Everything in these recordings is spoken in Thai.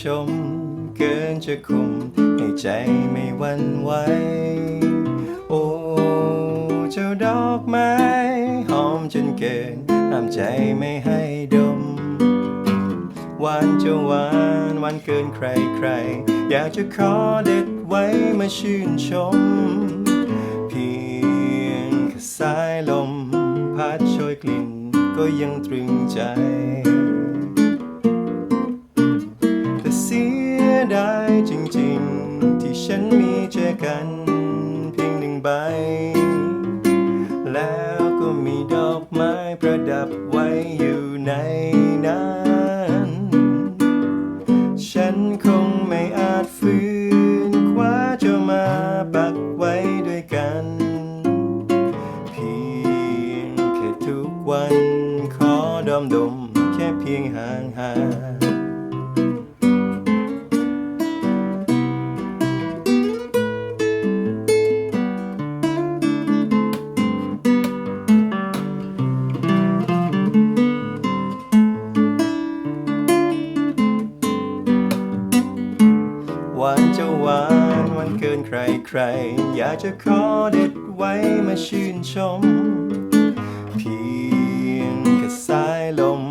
ชม เกินจะคุมให้ใจไม่หวันไหว โอ้เจ้าดอกไม้หอมจนเกินห้ามใจไม่ให้ดมหวานจะหวานหวานเกินใครใคร อยากจะขอเด็ดไว้มาชื่นชม เพียงแค่สายลม พัดโชยกลิ่นก็ยังตรึงใจ ดายจริงๆ ที่ฉันมีเจอกันเพียงหนึ่งใบ แล้วก็มีดอกไม้ประดับไว้อยู่ในนั้น ฉันคงไม่อาจฝืนคว้าเจ้ามาปักไว้ด้วยกัน เพียงแค่ทุกวันขอดมดมแค่เพียงห่างห่ หวานจะหวานวันเกินใครใคร อยากจะขอเด็ดไว้มาชื่นชม เพียงแค่สายลม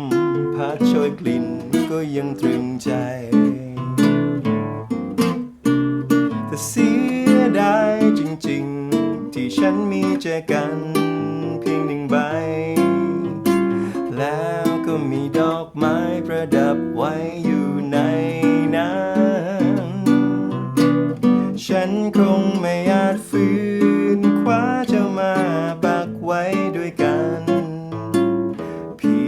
พัดโชยกลิ่นก็ยังตรึงใจ แต่เสียดายจริงๆ ที่ฉันมีเจอกันเพียงหนึ่งใบ แล้วก็มีดอกไม้ประดับไว้อยู่ คงไม่อาจฝืนคว้าเจ้ามาปักไว้ด้วยกัน เพี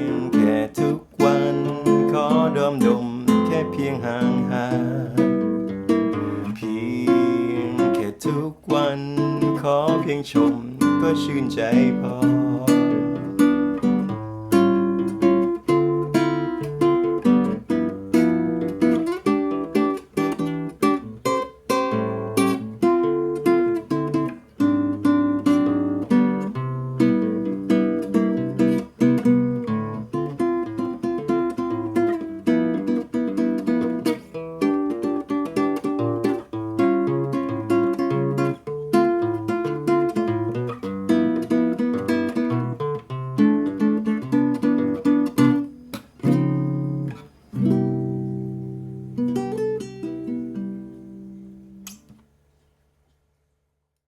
ยงแค่ทุกวันขอดมดมแค่เพียงห่างห่างเพียงแค่ทุกวันขอเพียงชมก็ชื่นใจพอ